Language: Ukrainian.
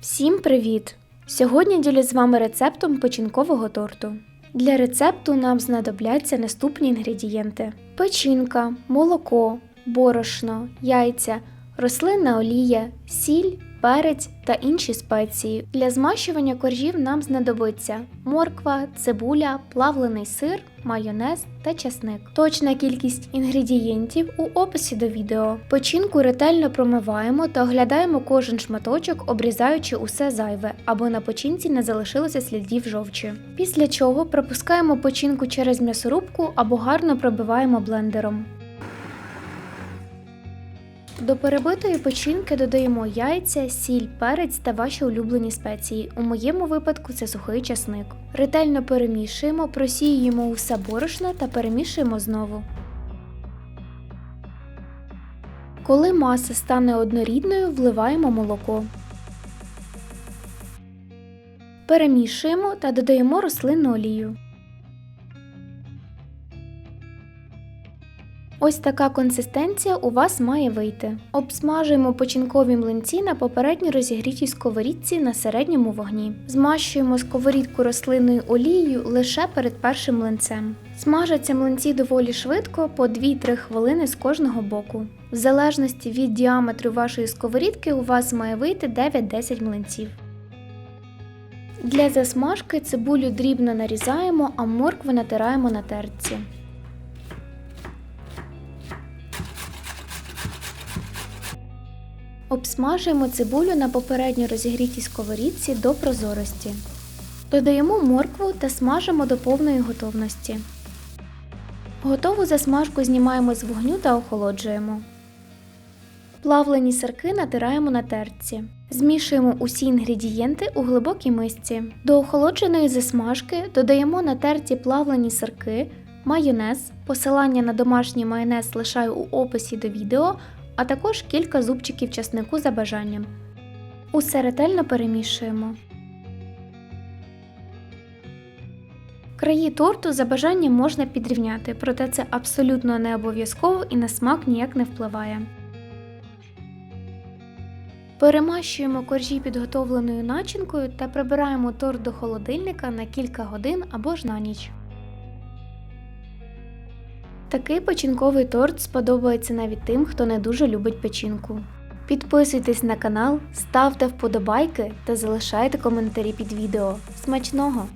Всім привіт! Сьогодні ділюсь з вами рецептом печінкового торту. Для рецепту нам знадобляться наступні інгредієнти: печінка, молоко, борошно, яйця, рослинна олія, сіль, перець та інші спеції. Для змащування коржів нам знадобиться морква, цибуля, плавлений сир, майонез та часник. Точна кількість інгредієнтів у описі до відео. Печінку ретельно промиваємо та оглядаємо кожен шматочок, обрізаючи усе зайве, аби на печінці не залишилося слідів жовчі. Після чого пропускаємо печінку через м'ясорубку або гарно пробиваємо блендером. До перебитої печінки додаємо яйця, сіль, перець та ваші улюблені спеції. У моєму випадку це сухий часник. Ретельно перемішуємо, просіюємо усе борошно та перемішуємо знову. Коли маса стане однорідною, вливаємо молоко. Перемішуємо та додаємо рослинну олію. Ось така консистенція у вас має вийти. Обсмажуємо печінкові млинці на попередньо розігрітій сковорідці на середньому вогні. Змащуємо сковорідку рослинною олією лише перед першим млинцем. Смажаться млинці доволі швидко, по 2-3 хвилини з кожного боку. В залежності від діаметру вашої сковорідки у вас має вийти 9-10 млинців. Для засмажки цибулю дрібно нарізаємо, а моркву натираємо на тертці. Обсмажуємо цибулю на попередньо розігрітій сковорідці до прозорості. Додаємо моркву та смажимо до повної готовності. Готову засмажку знімаємо з вогню та охолоджуємо. Плавлені сирки натираємо на тертці. Змішуємо усі інгредієнти у глибокій мисці. До охолодженої засмажки додаємо на терті плавлені сирки, майонез. Посилання на домашній майонез лишаю у описі до відео, а також кілька зубчиків часнику за бажанням. Усе ретельно перемішуємо. Краї торту за бажанням можна підрівняти, проте це абсолютно не обов'язково і на смак ніяк не впливає. Перемащуємо коржі підготовленою начинкою та прибираємо торт до холодильника на кілька годин або ж на ніч. Такий печінковий торт сподобається навіть тим, хто не дуже любить печінку. Підписуйтесь на канал, ставте вподобайки та залишайте коментарі під відео. Смачного!